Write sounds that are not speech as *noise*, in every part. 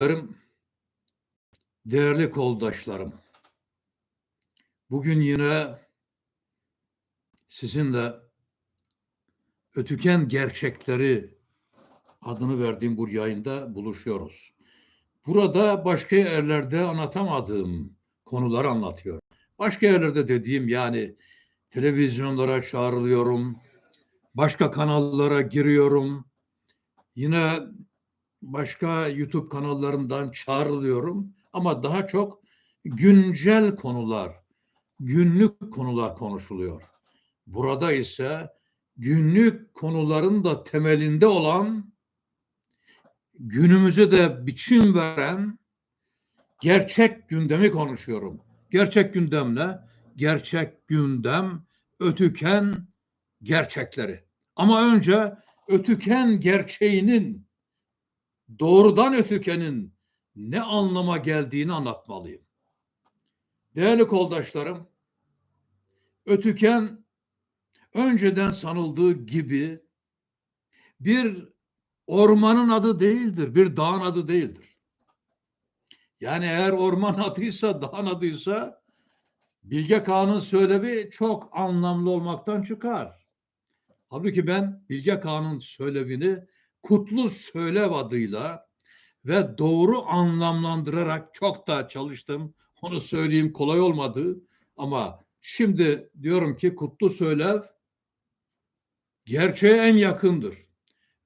izleyicilerim, değerli koldaşlarım. Bugün yine sizinle Ötüken Gerçekleri adını verdiğim bu yayında buluşuyoruz. Burada başka yerlerde anlatamadığım konuları anlatıyorum. Başka yerlerde dediğim yani televizyonlara çağrılıyorum, başka kanallara giriyorum. Yine başka YouTube kanallarından çağrılıyorum ama daha çok güncel konular, günlük konular konuşuluyor. Burada ise günlük konuların da temelinde olan günümüze de biçim veren gerçek gündemi konuşuyorum. Gerçek gündem ne? Gerçek gündem ötüken gerçekleri. Ama önce ötüken gerçeğinin doğrudan ötükenin ne anlama geldiğini anlatmalıyım. Değerli koldaşlarım, ötüken önceden sanıldığı gibi bir ormanın adı değildir, bir dağın adı değildir. Yani eğer orman *laughs* adıysa, dağın adıysa Bilge Kağan'ın söylevi çok anlamlı olmaktan çıkar. Halbuki ben Bilge Kağan'ın söylevini Kutlu Söylev adıyla ve doğru anlamlandırarak çok da çalıştım. Onu söyleyeyim kolay olmadı ama şimdi diyorum ki Kutlu Söylev gerçeğe en yakındır.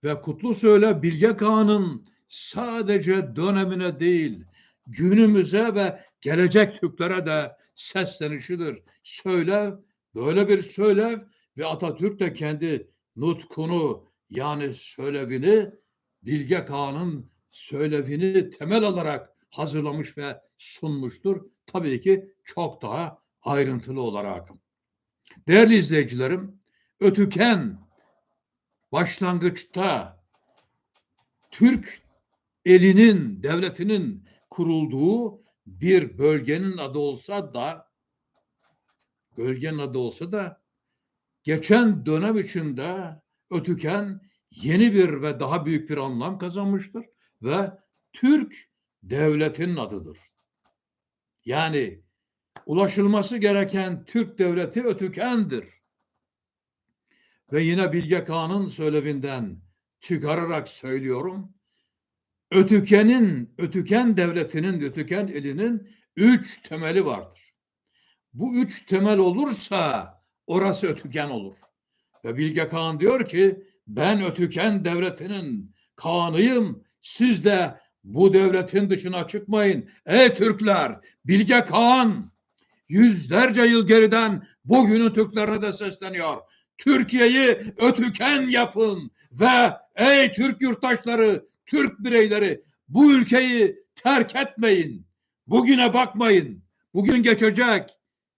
Ve Kutlu Söylev Bilge Kağan'ın sadece dönemine değil günümüze ve gelecek Türklere de seslenişidir. Söylev böyle bir söylev ve Atatürk de kendi nutkunu yani söylevini Bilge Kağan'ın söylevini temel alarak hazırlamış ve sunmuştur. Tabii ki çok daha ayrıntılı olarak. Değerli izleyicilerim, Ötüken başlangıçta Türk elinin, devletinin kurulduğu bir bölgenin adı olsa da bölgenin adı olsa da geçen dönem içinde Ötüken yeni bir ve daha büyük bir anlam kazanmıştır ve Türk devletinin adıdır. Yani ulaşılması gereken Türk devleti Ötüken'dir. Ve yine Bilge Kağan'ın söylevinden çıkararak söylüyorum. Ötüken'in, Ötüken devletinin, Ötüken elinin üç temeli vardır. Bu üç temel olursa orası Ötüken olur. Ve Bilge Kağan diyor ki ben Ötüken devletinin Kağan'ıyım. Siz de bu devletin dışına çıkmayın. Ey Türkler, Bilge Kağan yüzlerce yıl geriden bugünün Türklerine de sesleniyor. Türkiye'yi ötüken yapın ve ey Türk yurttaşları, Türk bireyleri bu ülkeyi terk etmeyin. Bugüne bakmayın. Bugün geçecek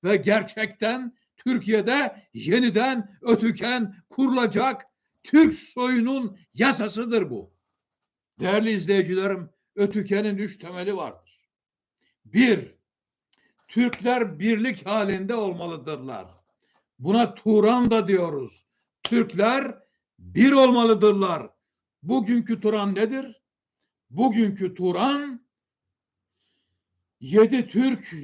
ve gerçekten Türkiye'de yeniden ötüken kurulacak Türk soyunun yasasıdır bu. Değerli izleyicilerim, ötükenin üç temeli vardır. Bir, Türkler birlik halinde olmalıdırlar. Buna Turan da diyoruz. Türkler bir olmalıdırlar. Bugünkü Turan nedir? Bugünkü Turan yedi Türk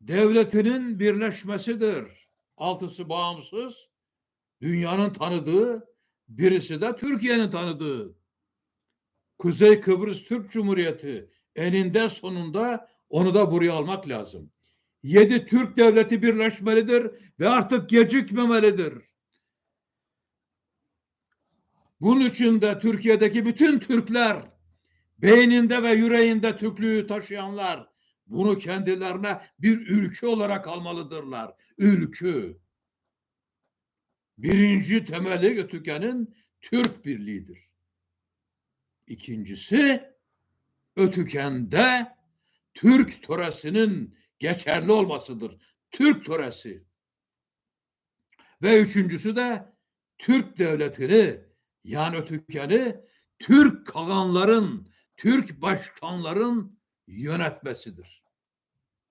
devletinin birleşmesidir. Altısı bağımsız, dünyanın tanıdığı, birisi de Türkiye'nin tanıdığı. Kuzey Kıbrıs Türk Cumhuriyeti eninde sonunda onu da buraya almak lazım. Yedi Türk devleti birleşmelidir ve artık gecikmemelidir. Bunun için de Türkiye'deki bütün Türkler, beyninde ve yüreğinde Türklüğü taşıyanlar bunu kendilerine bir ülke olarak almalıdırlar. Ülkü. Birinci temeli Ötüken'in Türk birliğidir. İkincisi Ötüken'de Türk töresinin geçerli olmasıdır. Türk töresi. Ve üçüncüsü de Türk devletini yani Ötüken'i Türk kalanların, Türk başkanların yönetmesidir.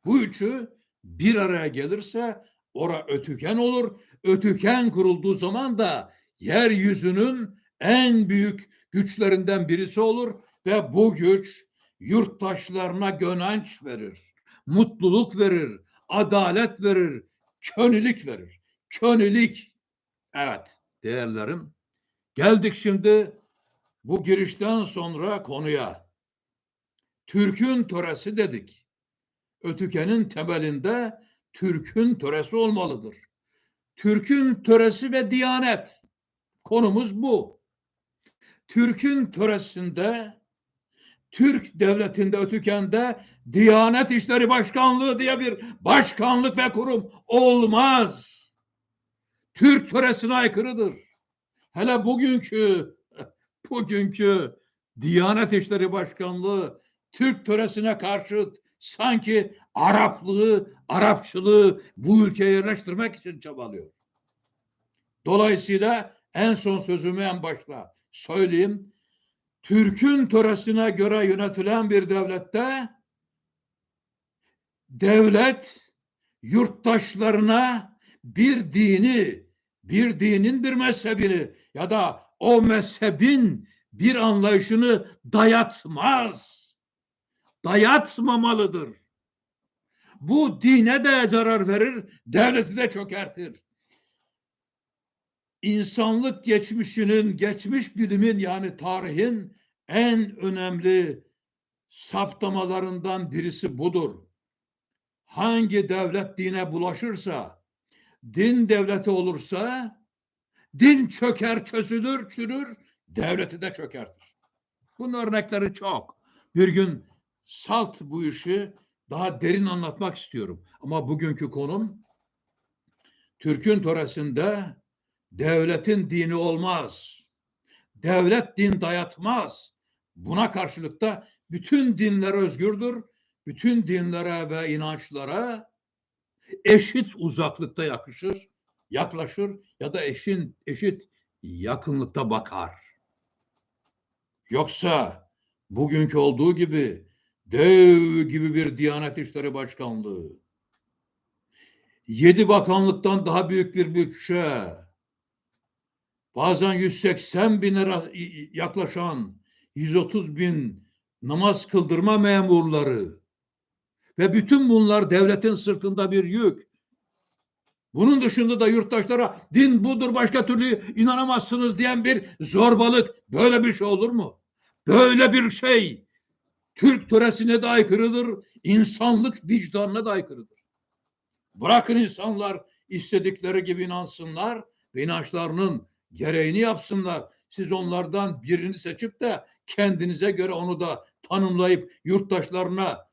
Bu üçü bir araya gelirse ora ötüken olur. Ötüken kurulduğu zaman da yeryüzünün en büyük güçlerinden birisi olur ve bu güç yurttaşlarına gönenç verir, mutluluk verir, adalet verir, könilik verir. Könilik. Evet değerlerim. Geldik şimdi bu girişten sonra konuya. Türk'ün töresi dedik. Ötükenin temelinde Türk'ün töresi olmalıdır. Türk'ün töresi ve diyanet. Konumuz bu. Türk'ün töresinde Türk devletinde ötükende Diyanet İşleri Başkanlığı diye bir başkanlık ve kurum olmaz. Türk töresine aykırıdır. Hele bugünkü *laughs* bugünkü Diyanet İşleri Başkanlığı Türk töresine karşı sanki Araplığı, Arapçılığı bu ülkeye yerleştirmek için çabalıyor. Dolayısıyla en son sözümü en başta söyleyeyim. Türk'ün töresine göre yönetilen bir devlette devlet yurttaşlarına bir dini, bir dinin bir mezhebini ya da o mezhebin bir anlayışını dayatmaz. Dayatmamalıdır. Bu dine de zarar verir, devleti de çökertir. İnsanlık geçmişinin, geçmiş bilimin yani tarihin en önemli saptamalarından birisi budur. Hangi devlet dine bulaşırsa, din devleti olursa, din çöker, çözülür, çürür, devleti de çökertir. Bunun örnekleri çok. Bir gün salt bu işi daha derin anlatmak istiyorum. Ama bugünkü konum Türk'ün töresinde devletin dini olmaz. Devlet din dayatmaz. Buna karşılık da bütün dinler özgürdür. Bütün dinlere ve inançlara eşit uzaklıkta yakışır, yaklaşır ya da eşin eşit yakınlıkta bakar. Yoksa bugünkü olduğu gibi dev gibi bir Diyanet İşleri Başkanlığı, yedi bakanlıktan daha büyük bir bütçe, bazen 180 bin yaklaşan 130 bin namaz kıldırma memurları ve bütün bunlar devletin sırtında bir yük. Bunun dışında da yurttaşlara din budur başka türlü inanamazsınız diyen bir zorbalık. Böyle bir şey olur mu? Böyle bir şey Türk töresine de aykırıdır, insanlık vicdanına da aykırıdır. Bırakın insanlar istedikleri gibi inansınlar ve inançlarının gereğini yapsınlar. Siz onlardan birini seçip de kendinize göre onu da tanımlayıp yurttaşlarına,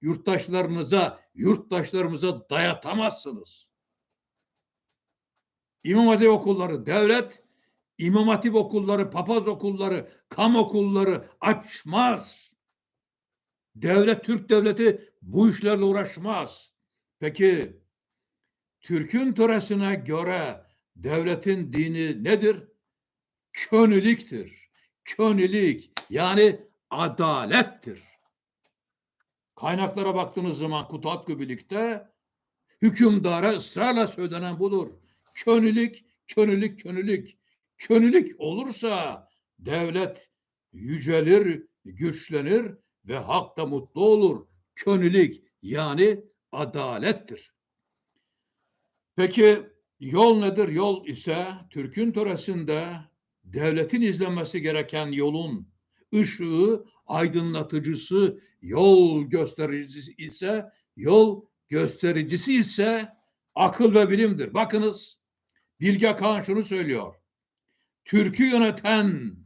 yurttaşlarınıza, yurttaşlarımıza dayatamazsınız. İmam Hatip okulları, devlet İmam Hatip okulları, papaz okulları, kam okulları açmaz. Devlet, Türk devleti bu işlerle uğraşmaz. Peki Türk'ün töresine göre devletin dini nedir? Köniliktir. Könilik yani adalettir. Kaynaklara baktığınız zaman Kutat Gübilik'te hükümdara ısrarla söylenen budur. Könilik, könilik, könilik. Könilik olursa devlet yücelir, güçlenir ve halk da mutlu olur. Könilik yani adalettir. Peki yol nedir? Yol ise Türk'ün töresinde devletin izlenmesi gereken yolun ışığı, aydınlatıcısı, yol göstericisi ise yol göstericisi ise akıl ve bilimdir. Bakınız Bilge Kağan şunu söylüyor. Türk'ü yöneten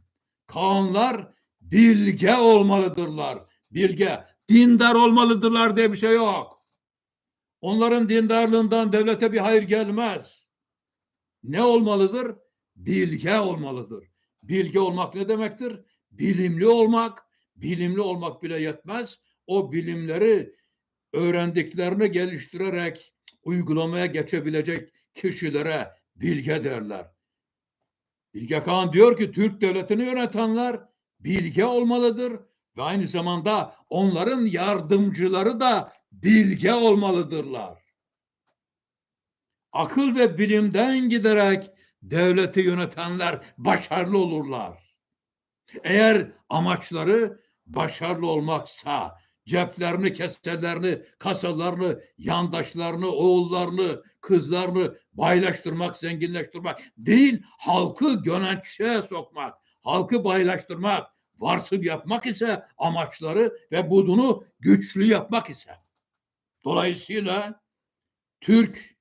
kanlar bilge olmalıdırlar. Bilge, dindar olmalıdırlar diye bir şey yok. Onların dindarlığından devlete bir hayır gelmez. Ne olmalıdır? Bilge olmalıdır. Bilge olmak ne demektir? Bilimli olmak. Bilimli olmak bile yetmez. O bilimleri öğrendiklerini geliştirerek uygulamaya geçebilecek kişilere bilge derler. Bilge Kağan diyor ki Türk devletini yönetenler bilge olmalıdır ve aynı zamanda onların yardımcıları da bilge olmalıdırlar. Akıl ve bilimden giderek devleti yönetenler başarılı olurlar. Eğer amaçları başarılı olmaksa, ceplerini, keselerini, kasalarını, yandaşlarını, oğullarını, kızlarını baylaştırmak, zenginleştirmek değil, halkı gönençe sokmak, halkı baylaştırmak, varsıl yapmak ise amaçları ve budunu güçlü yapmak ise. Dolayısıyla Türk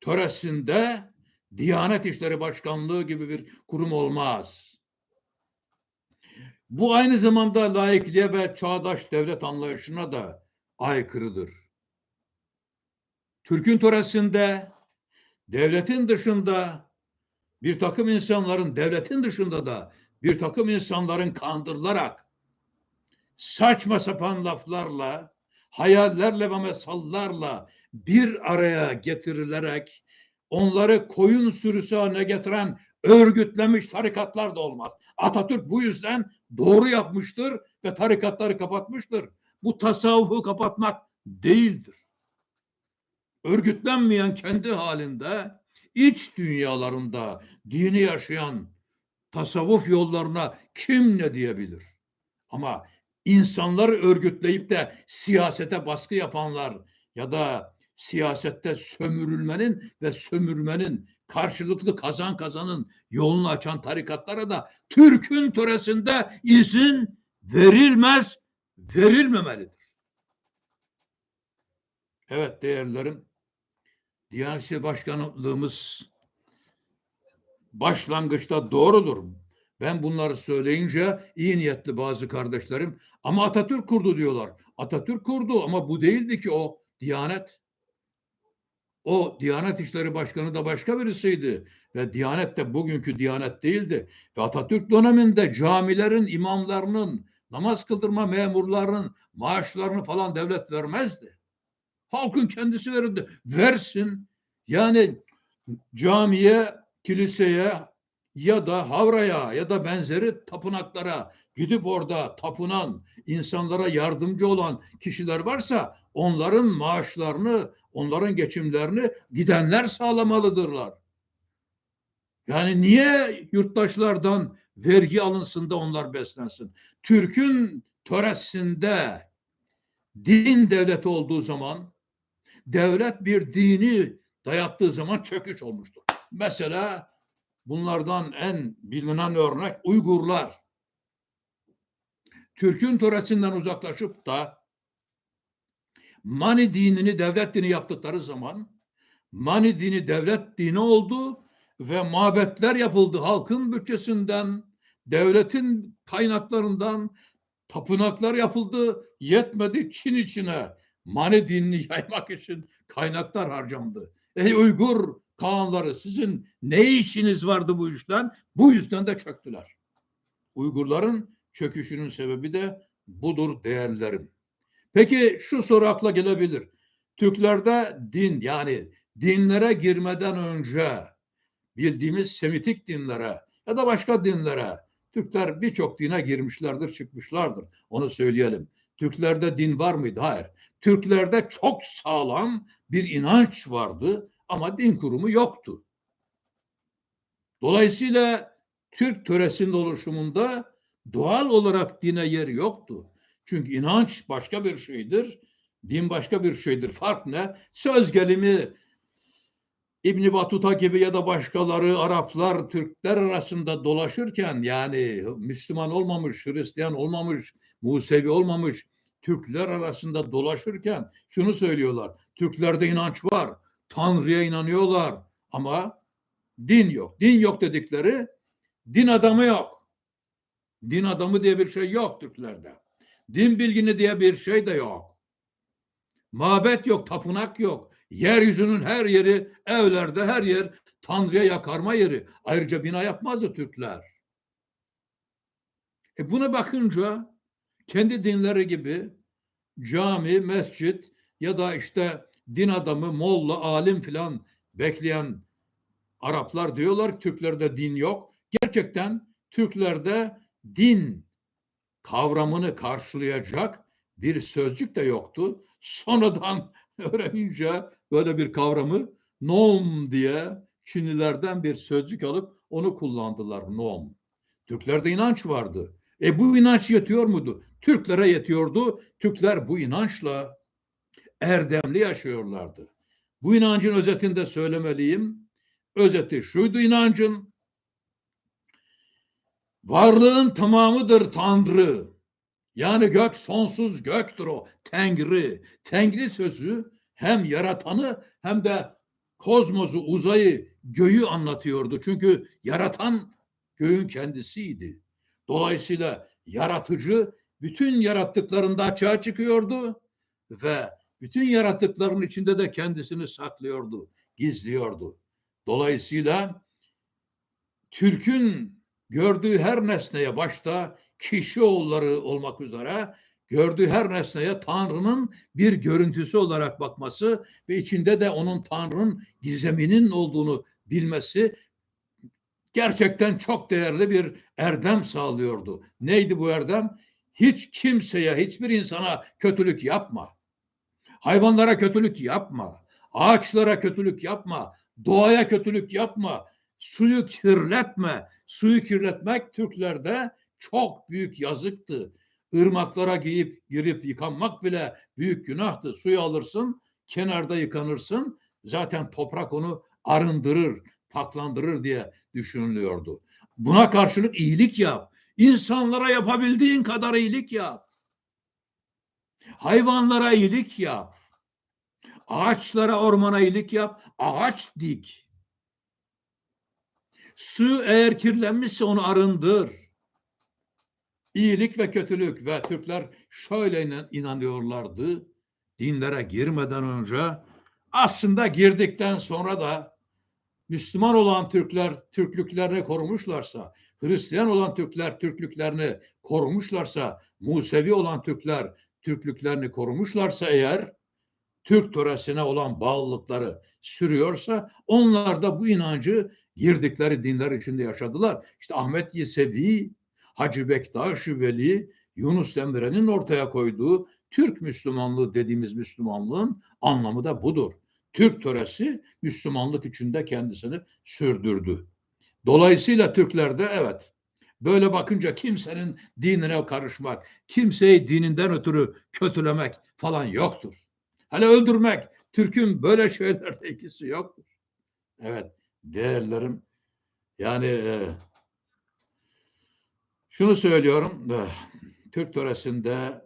töresinde Diyanet İşleri Başkanlığı gibi bir kurum olmaz. Bu aynı zamanda laikliğe ve çağdaş devlet anlayışına da aykırıdır. Türk'ün töresinde devletin dışında bir takım insanların devletin dışında da bir takım insanların kandırılarak saçma sapan laflarla, hayallerle ve mesallarla bir araya getirilerek onları koyun sürüsü haline getiren örgütlemiş tarikatlar da olmaz. Atatürk bu yüzden doğru yapmıştır ve tarikatları kapatmıştır. Bu tasavvufu kapatmak değildir. Örgütlenmeyen kendi halinde iç dünyalarında dini yaşayan tasavvuf yollarına kim ne diyebilir? Ama insanları örgütleyip de siyasete baskı yapanlar ya da siyasette sömürülmenin ve sömürmenin karşılıklı kazan kazanın yolunu açan tarikatlara da Türk'ün töresinde izin verilmez, verilmemelidir. Evet değerlerim, Diyanet İşleri Başkanlığımız başlangıçta doğrudur. Ben bunları söyleyince iyi niyetli bazı kardeşlerim ama Atatürk kurdu diyorlar. Atatürk kurdu ama bu değildi ki o Diyanet. O Diyanet İşleri Başkanı da başka birisiydi. Ve Diyanet de bugünkü Diyanet değildi. Ve Atatürk döneminde camilerin, imamlarının, namaz kıldırma memurlarının maaşlarını falan devlet vermezdi. Halkın kendisi verirdi. Versin. Yani camiye, kiliseye ya da havraya ya da benzeri tapınaklara gidip orada tapınan, insanlara yardımcı olan kişiler varsa onların maaşlarını, onların geçimlerini gidenler sağlamalıdırlar. Yani niye yurttaşlardan vergi alınsın da onlar beslensin? Türk'ün töresinde din devleti olduğu zaman devlet bir dini dayattığı zaman çöküş olmuştur. Mesela bunlardan en bilinen örnek Uygurlar. Türk'ün töresinden uzaklaşıp da Mani dinini devlet dini yaptıkları zaman Mani dini devlet dini oldu ve mabetler yapıldı halkın bütçesinden, devletin kaynaklarından tapınaklar yapıldı. Yetmedi Çin içine Mani dinini yaymak için kaynaklar harcandı. Ey Uygur Kağanları sizin ne işiniz vardı bu işten? Bu yüzden de çöktüler. Uygurların çöküşünün sebebi de budur değerlerim. Peki şu soru akla gelebilir. Türklerde din yani dinlere girmeden önce bildiğimiz Semitik dinlere ya da başka dinlere Türkler birçok dine girmişlerdir, çıkmışlardır. Onu söyleyelim. Türklerde din var mıydı? Hayır. Türklerde çok sağlam bir inanç vardı ama din kurumu yoktu. Dolayısıyla Türk töresinin oluşumunda doğal olarak dine yer yoktu. Çünkü inanç başka bir şeydir, din başka bir şeydir. Fark ne? Söz gelimi İbn Batuta gibi ya da başkaları Araplar Türkler arasında dolaşırken yani Müslüman olmamış, Hristiyan olmamış, Musevi olmamış Türkler arasında dolaşırken şunu söylüyorlar. Türklerde inanç var. Tanrı'ya inanıyorlar ama din yok. Din yok dedikleri din adamı yok. Din adamı diye bir şey yok Türklerde. Din bilgini diye bir şey de yok. Mabet yok, tapınak yok. Yeryüzünün her yeri, evlerde her yer Tanrı'ya yakarma yeri. Ayrıca bina yapmazdı Türkler. E buna bakınca kendi dinleri gibi cami, mescit ya da işte din adamı, molla, alim filan bekleyen Araplar diyorlar Türklerde din yok. Gerçekten Türklerde din kavramını karşılayacak bir sözcük de yoktu. Sonradan *laughs* öğrenince böyle bir kavramı nom diye Çinlilerden bir sözcük alıp onu kullandılar nom. Türklerde inanç vardı. E bu inanç yetiyor muydu? Türklere yetiyordu. Türkler bu inançla erdemli yaşıyorlardı. Bu inancın özetinde söylemeliyim. Özeti şuydu inancın. Varlığın tamamıdır Tanrı. Yani gök sonsuz göktür o. Tengri. Tengri sözü hem yaratanı hem de kozmosu, uzayı, göğü anlatıyordu. Çünkü yaratan göğün kendisiydi. Dolayısıyla yaratıcı bütün yarattıklarında açığa çıkıyordu ve bütün yarattıkların içinde de kendisini saklıyordu, gizliyordu. Dolayısıyla Türk'ün gördüğü her nesneye başta kişi oğulları olmak üzere gördüğü her nesneye Tanrı'nın bir görüntüsü olarak bakması ve içinde de onun Tanrı'nın gizeminin olduğunu bilmesi gerçekten çok değerli bir erdem sağlıyordu. Neydi bu erdem? Hiç kimseye, hiçbir insana kötülük yapma. Hayvanlara kötülük yapma. Ağaçlara kötülük yapma. Doğaya kötülük yapma. Suyu kirletme. Suyu kirletmek Türklerde çok büyük yazıktı. Irmaklara giyip girip yıkanmak bile büyük günahtı. Suyu alırsın, kenarda yıkanırsın. Zaten toprak onu arındırır, paklandırır diye düşünülüyordu. Buna karşılık iyilik yap. İnsanlara yapabildiğin kadar iyilik yap. Hayvanlara iyilik yap. Ağaçlara, ormana iyilik yap. Ağaç dik. Su eğer kirlenmişse onu arındır. İyilik ve kötülük ve Türkler şöyle inanıyorlardı. Dinlere girmeden önce aslında girdikten sonra da Müslüman olan Türkler Türklüklerini korumuşlarsa, Hristiyan olan Türkler Türklüklerini korumuşlarsa, Musevi olan Türkler Türklüklerini korumuşlarsa eğer Türk töresine olan bağlılıkları sürüyorsa onlar da bu inancı girdikleri dinler içinde yaşadılar. İşte Ahmet Yesevi, Hacı Bektaş Veli, Yunus Emre'nin ortaya koyduğu Türk Müslümanlığı dediğimiz Müslümanlığın anlamı da budur. Türk töresi Müslümanlık içinde kendisini sürdürdü. Dolayısıyla Türklerde evet böyle bakınca kimsenin dinine karışmak, kimseyi dininden ötürü kötülemek falan yoktur. Hele öldürmek, Türk'ün böyle şeylerle ilgisi yoktur. Evet, değerlerim yani e, şunu söylüyorum, e, Türk töresinde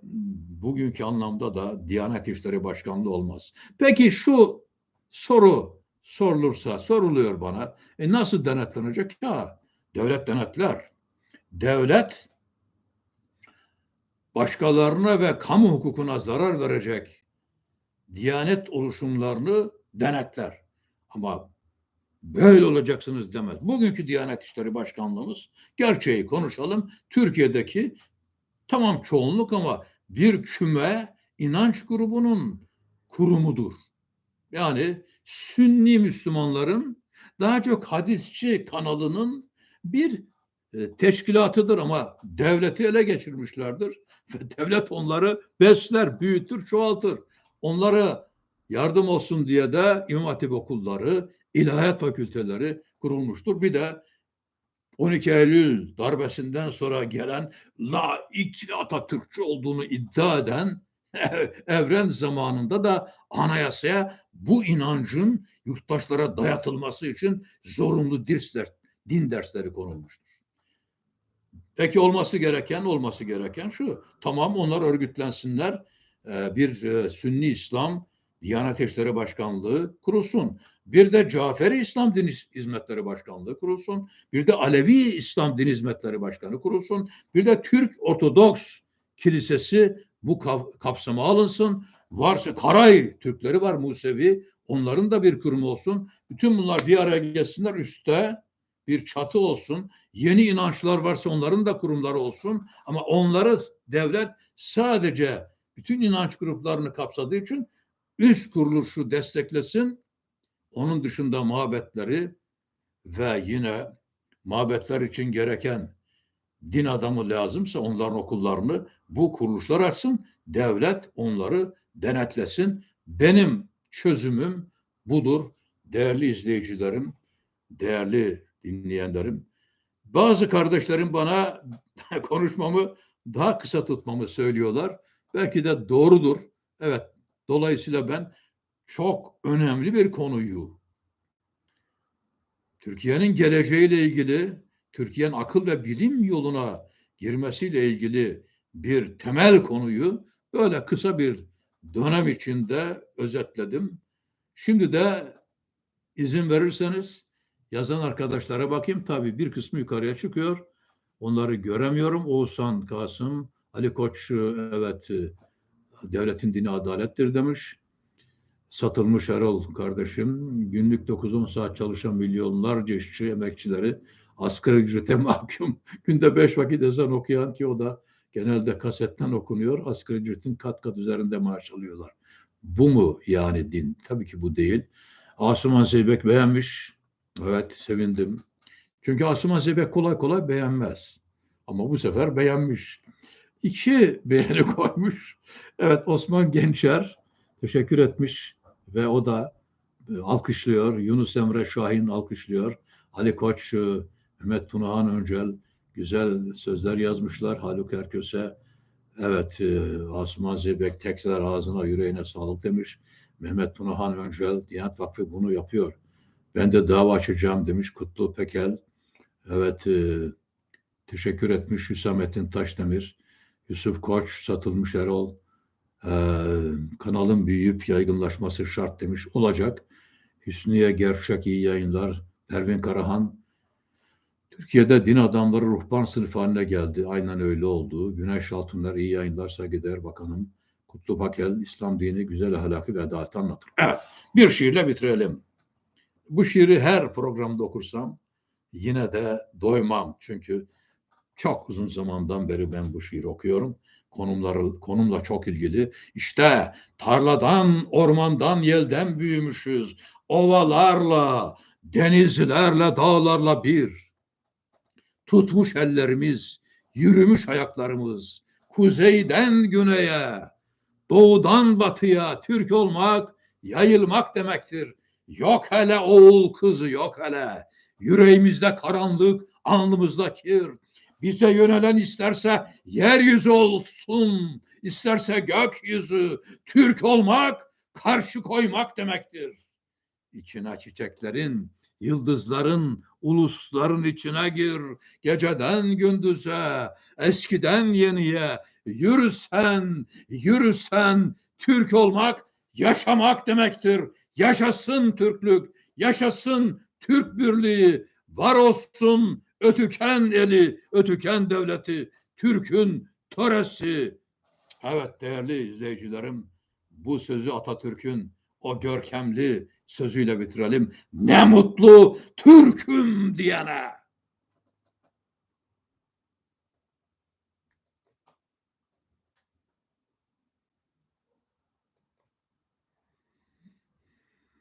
bugünkü anlamda da Diyanet İşleri Başkanlığı olmaz. Peki şu soru sorulursa, soruluyor bana. E nasıl denetlenecek? Ya devlet denetler. Devlet başkalarına ve kamu hukukuna zarar verecek diyanet oluşumlarını denetler. Ama böyle olacaksınız demez. Bugünkü Diyanet İşleri Başkanlığımız gerçeği konuşalım. Türkiye'deki tamam çoğunluk ama bir küme inanç grubunun kurumudur. Yani Sünni Müslümanların daha çok hadisçi kanalının bir teşkilatıdır ama devleti ele geçirmişlerdir. Ve *laughs* devlet onları besler, büyütür, çoğaltır. Onlara yardım olsun diye de İmam Hatip okulları, ilahiyat fakülteleri kurulmuştur. Bir de 12 Eylül darbesinden sonra gelen laik Atatürkçü olduğunu iddia eden *laughs* evren zamanında da anayasaya bu inancın yurttaşlara dayatılması için zorunlu dersler, din dersleri konulmuştur. Peki olması gereken olması gereken şu. Tamam onlar örgütlensinler. E, bir e, Sünni İslam Diyanet İşleri Başkanlığı kurulsun. Bir de Caferi İslam Din Hizmetleri Başkanlığı kurulsun. Bir de Alevi İslam Din Hizmetleri Başkanı kurulsun. Bir de Türk Ortodoks Kilisesi bu kapsama alınsın. Varsa Karay Türkleri var Musevi. Onların da bir kurumu olsun. Bütün bunlar bir araya gelsinler üstte bir çatı olsun. Yeni inançlar varsa onların da kurumları olsun. Ama onları devlet sadece bütün inanç gruplarını kapsadığı için üst kuruluşu desteklesin. Onun dışında mabetleri ve yine mabetler için gereken din adamı lazımsa onların okullarını bu kuruluşlar açsın. Devlet onları denetlesin. Benim çözümüm budur. Değerli izleyicilerim, değerli dinleyenlerim. Bazı kardeşlerim bana *laughs* konuşmamı daha kısa tutmamı söylüyorlar. Belki de doğrudur. Evet. Dolayısıyla ben çok önemli bir konuyu Türkiye'nin geleceğiyle ilgili, Türkiye'nin akıl ve bilim yoluna girmesiyle ilgili bir temel konuyu böyle kısa bir dönem içinde özetledim. Şimdi de izin verirseniz yazan arkadaşlara bakayım. Tabii bir kısmı yukarıya çıkıyor. Onları göremiyorum. Oğuzhan Kasım, Ali Koç evet devletin dini adalettir demiş. Satılmış Erol kardeşim, günlük 9-10 saat çalışan milyonlarca işçi emekçileri asgari ücrete *laughs* mahkum. Günde 5 vakit ezan okuyan ki o da genelde kasetten okunuyor. Asgari ücretin kat kat üzerinde maaş alıyorlar. Bu mu yani din? Tabii ki bu değil. Asuman Zeybek beğenmiş. Evet sevindim. Çünkü Asuman Zeybek kolay kolay beğenmez. Ama bu sefer beğenmiş. İki *laughs* beğeni koymuş. Evet Osman Gençer teşekkür etmiş ve o da e, alkışlıyor. Yunus Emre Şahin alkışlıyor. Ali Koç, e, Mehmet Tunahan Öncel güzel sözler yazmışlar. Haluk Erköse evet e, Asuman Zeybek tekrar ağzına yüreğine sağlık demiş. Mehmet Tunahan Öncel Diyanet Vakfı bunu yapıyor. Ben de dava açacağım demiş Kutlu Pekel. Evet e, teşekkür etmiş Hüsamettin Taşdemir. Yusuf Koç, Satılmış Erol. E, kanalın büyüyüp yaygınlaşması şart demiş. Olacak. Hüsniye Gerçek iyi yayınlar. Pervin Karahan. Türkiye'de din adamları ruhban sınıfı haline geldi. Aynen öyle oldu. Güneş Altunlar iyi yayınlar saygıdeğer bakanım. Kutlu Bakel, İslam dini güzel ahlakı ve adaleti anlatır. Evet, bir şiirle bitirelim. Bu şiiri her programda okursam yine de doymam. Çünkü çok uzun zamandan beri ben bu şiiri okuyorum. Konumları, konumla çok ilgili. İşte tarladan, ormandan, yelden büyümüşüz. Ovalarla, denizlerle, dağlarla bir. Tutmuş ellerimiz, yürümüş ayaklarımız. Kuzeyden güneye, doğudan batıya Türk olmak, yayılmak demektir. Yok hele oğul kızı yok hele. Yüreğimizde karanlık, alnımızda kir. Bize yönelen isterse yeryüzü olsun, isterse gökyüzü. Türk olmak, karşı koymak demektir. İçine çiçeklerin, yıldızların, ulusların içine gir. Geceden gündüze, eskiden yeniye. Yürüsen, yürüsen, Türk olmak, yaşamak demektir. Yaşasın Türklük, yaşasın Türk birliği, var olsun ötüken eli, ötüken devleti, Türk'ün töresi. Evet değerli izleyicilerim, bu sözü Atatürk'ün o görkemli sözüyle bitirelim. Ne mutlu Türk'üm diyene.